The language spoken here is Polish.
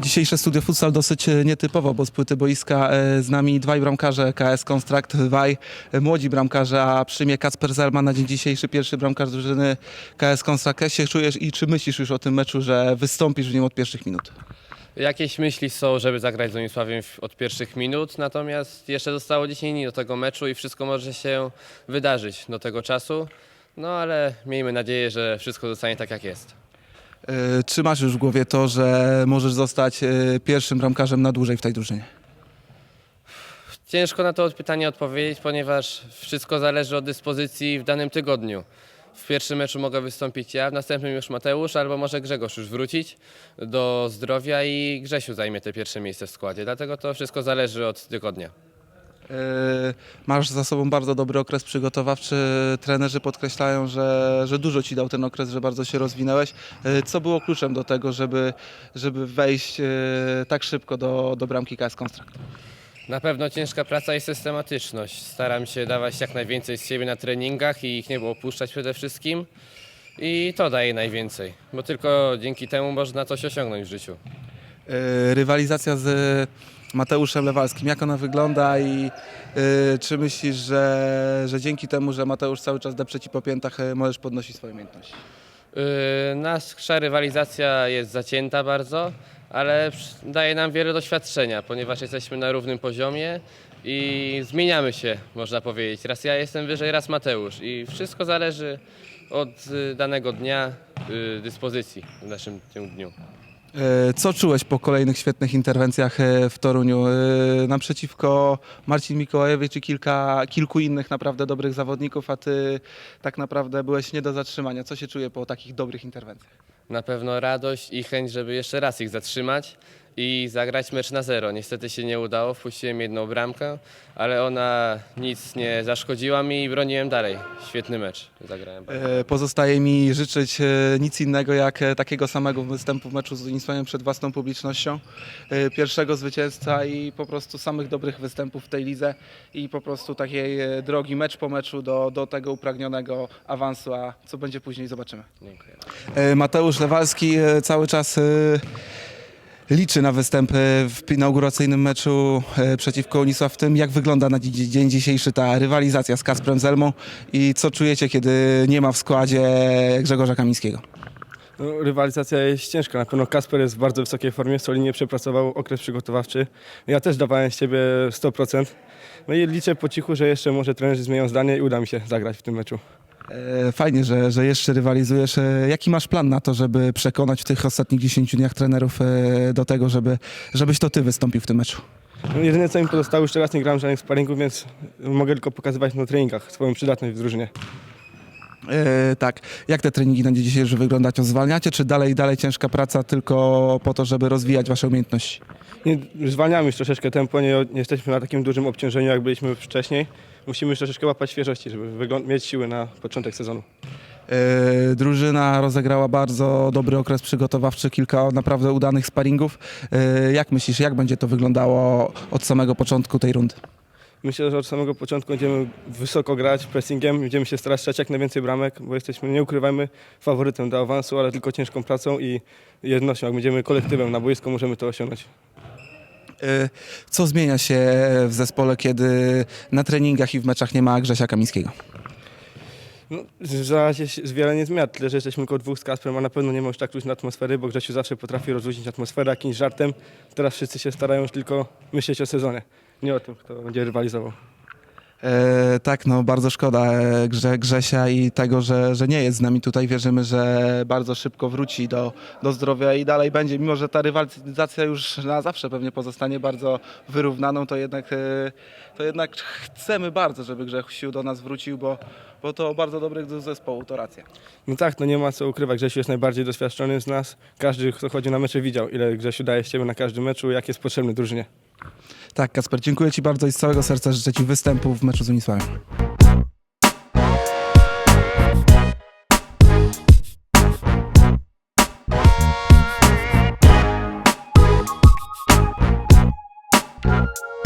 Dzisiejsze studio futsal dosyć e, nietypowo, bo z płyty boiska e, z nami dwaj bramkarze KS Konstrakt, dwaj e, młodzi bramkarze, a przyjmie Kacper Zelman na dzień dzisiejszy pierwszy bramkarz drużyny KS Konstrakt. Jak się czujesz i czy myślisz już o tym meczu, że wystąpisz w nim od pierwszych minut? Jakieś myśli są, żeby zagrać z Zonisławiem w- od pierwszych minut, natomiast jeszcze zostało 10 dni do tego meczu i wszystko może się wydarzyć do tego czasu. No ale miejmy nadzieję, że wszystko zostanie tak jak jest. E, Czy masz już w głowie to, że możesz zostać e, pierwszym bramkarzem na dłużej w tej drużynie? Ciężko na to pytanie odpowiedzieć, ponieważ wszystko zależy od dyspozycji w danym tygodniu. W pierwszym meczu mogę wystąpić ja, w następnym już Mateusz, albo może Grzegorz już wrócić do zdrowia i Grzesiu zajmie te pierwsze miejsce w składzie. Dlatego to wszystko zależy od tygodnia. E, Masz za sobą bardzo dobry okres przygotowawczy. Trenerzy podkreślają, że, że dużo ci dał ten okres, że bardzo się rozwinąłeś. E, Co było kluczem do tego, żeby, żeby wejść e, tak szybko do, do bramki KS Konstrakt? Na pewno ciężka praca i systematyczność. Staram się dawać jak najwięcej z siebie na treningach i ich nie opuszczać przede wszystkim. I to daje najwięcej, bo tylko dzięki temu można coś osiągnąć w życiu. Rywalizacja z Mateuszem Lewalskim, jak ona wygląda i e, czy myślisz, że, że dzięki temu, że Mateusz cały czas depcze ci po piętach, możesz podnosić swoje umiejętności? Yy, Nasza rywalizacja jest zacięta bardzo, ale daje nam wiele doświadczenia, ponieważ jesteśmy na równym poziomie i zmieniamy się, można powiedzieć. Raz ja jestem wyżej, raz Mateusz i wszystko zależy od y, danego dnia, y, dyspozycji w naszym dniu. E, Co czułeś po kolejnych świetnych interwencjach e, w Toruniu? E, Naprzeciwko Marcin Mikołajewicz i kilka, kilku innych naprawdę dobrych zawodników, a ty tak naprawdę byłeś nie do zatrzymania. Co się czuje po takich dobrych interwencjach? Na pewno radość i chęć, żeby jeszcze raz ich zatrzymać i zagrać mecz na zero. Niestety się nie udało, wpuściłem jedną bramkę, ale ona nic nie zaszkodziła mi i broniłem dalej. Świetny mecz zagrałem. E, Pozostaje mi życzyć e, nic innego jak e, takiego samego występu w meczu z Unisławem przed własną publicznością. E, Pierwszego zwycięzca i po prostu samych dobrych występów w tej lidze i po prostu takiej e, drogi mecz po meczu do, do tego upragnionego awansu, a co będzie później zobaczymy. Dziękuję. E, Mateusz Lewalski e, cały czas e, liczy na występ e, w inauguracyjnym meczu e, przeciwko Unisław w tym, jak wygląda na dzi- dzień dzisiejszy ta rywalizacja z Kasprem Zelmą i co czujecie, kiedy nie ma w składzie Grzegorza Kamińskiego? No, rywalizacja jest ciężka. Na pewno Kasper jest w bardzo wysokiej formie, solidnie przepracował okres przygotowawczy. Ja też dawałem z siebie 100%. No i liczę po cichu, że jeszcze może trenerzy zmienią zdanie i uda mi się zagrać w tym meczu. E, Fajnie, że, że jeszcze rywalizujesz. E, Jaki masz plan na to, żeby przekonać w tych ostatnich 10 dniach trenerów e, do tego, żeby, żebyś to ty wystąpił w tym meczu? No, jedyne co mi pozostało, już teraz nie gram żadnych sparingów, więc mogę tylko pokazywać na treningach swoją przydatność w drużynie. E, tak. Jak te treningi na dzień dzisiejszy wyglądają? Zwalniacie, czy dalej, dalej ciężka praca tylko po to, żeby rozwijać wasze umiejętności? Nie, zwalniamy już troszeczkę tempo, nie, nie jesteśmy na takim dużym obciążeniu, jak byliśmy wcześniej. Musimy już troszeczkę łapać świeżości, żeby mieć siły na początek sezonu. E, Drużyna rozegrała bardzo dobry okres przygotowawczy, kilka naprawdę udanych sparingów. E, Jak myślisz, jak będzie to wyglądało od samego początku tej rundy? Myślę, że od samego początku będziemy wysoko grać pressingiem, będziemy się starać strzelać jak najwięcej bramek, bo jesteśmy, nie ukrywajmy, faworytem do awansu, ale tylko ciężką pracą i jednością. Jak będziemy kolektywem na boisku, możemy to osiągnąć. E, Co zmienia się w zespole, kiedy na treningach i w meczach nie ma Grzesia Kamińskiego? No, w razie się wiele nie zmienia, tyle że jesteśmy tylko dwóch z Kasprem, a na pewno nie ma już tak luźnej atmosfery, bo Grzesiu zawsze potrafi rozluźnić atmosferę jakimś żartem. Teraz wszyscy się starają już tylko myśleć o sezonie, nie o tym, kto będzie rywalizował. E, tak, no bardzo szkoda e, Grze, Grzesia i tego, że, że nie jest z nami tutaj. Wierzymy, że bardzo szybko wróci do, do zdrowia i dalej będzie. Mimo, że ta rywalizacja już na zawsze pewnie pozostanie bardzo wyrównaną, to jednak, e, to jednak chcemy bardzo, żeby Grzesiu do nas wrócił, bo, bo to bardzo dobry do zespołu, to racja. No tak, no nie ma co ukrywać, Grzesiu jest najbardziej doświadczony z nas. Każdy, kto chodzi na mecze widział, ile Grzesiu daje z siebie na każdym meczu, jak jest potrzebny drużynie. Tak, Kasper, dziękuję Ci bardzo i z całego serca życzę Ci występu w meczu z Unisławem. Thank